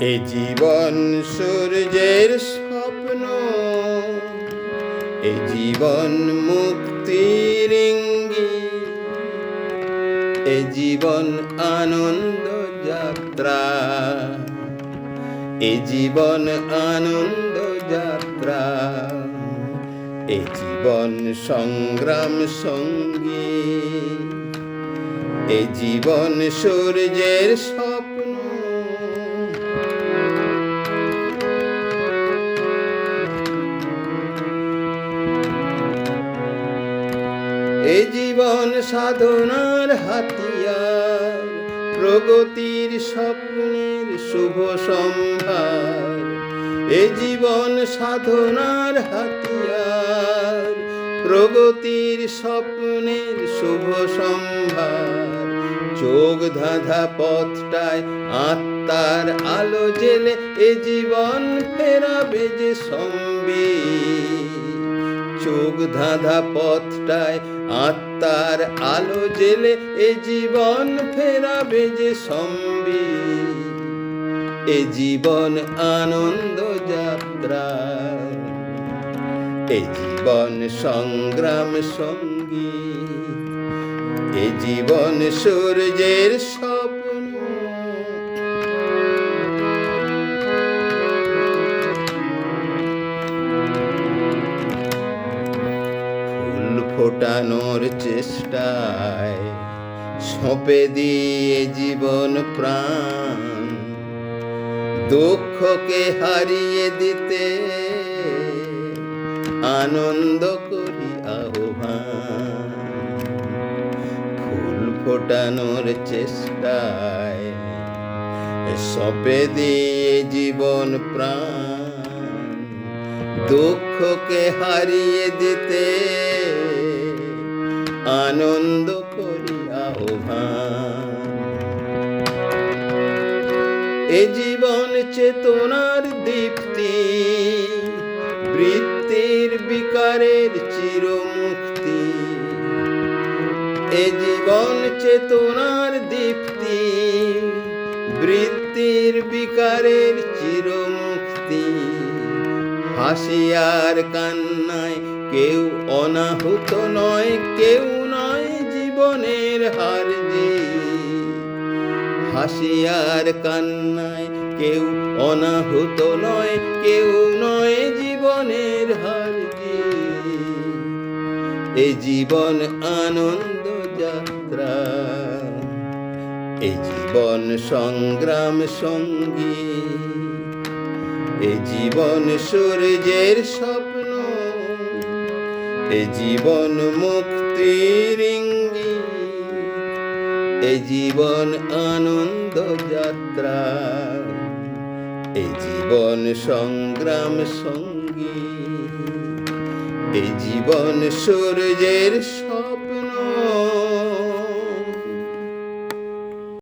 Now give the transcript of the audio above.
এ জীবন সূর্যের স্বপ্ন, এ জীবন মুক্তির এ জীবন আনন্দ যাত্রা, এ জীবন আনন্দ যাত্রা, এ জীবন সংগ্রাম সঙ্গী। এ জীবন সূর্যের স্বপ্ন। এ জীবন সাধনার হাতিয়ার, প্রগতির স্বপ্নের শুভ সম্ভার। এ জীবন সাধনার হাতিয়ার প্রগতির স্বপ্নের শুভ সম্ভার। চোখ ধাঁধা পথটায় আত্মার আলো জেলে এ জীবন ফেরাবে যে সম্বিত চোখ ধাঁধা পথটায় আত্মার আলো জেলে এ জীবন ফেরাবে যে সম্বি এ জীবন আনন্দ যাত্রা এ জীবন সংগ্রাম সঙ্গী। এ জীবন সূর্যের স্বপ্ন। ফুল ফোটানোর চেষ্টায় সঁপে দিয়ে জীবন প্রাণ। দুঃখকে হারিয়ে দিতে আনন্দ করি আহ্বান। ফুল ফোটানোর চেষ্টায় সঁপে দিয়ে জীবন প্রাণ। দুঃখকে হারিয়ে দিতে আনন্দ করি আহ্বান। এ জীবন চেতনার দীপ্তি বৃত্তির বিকারের চিরমুক্তি। এ জীবন চেতনার দীপ্তি, বৃত্তির বিকারের চিরমুক্তি। হাসিয়ার কান্নায় কেউ অনাহুত নয়, কেউ নয় জীবনের হার হাসিয়ার কান্নায় কেউ অনাহুত নয়, কেউ নয় এ জীবন আনন্দ যাত্রা। এ জীবন সংগ্রাম সঙ্গী। এ জীবন সূর্যের স্বপ্ন। এ জীবন মুক্তির ইঙ্গিত এ জীবন আনন্দ যাত্রা। এ জীবন সংগ্রাম সঙ্গী। এই জীবন সূর্যের স্বপ্ন।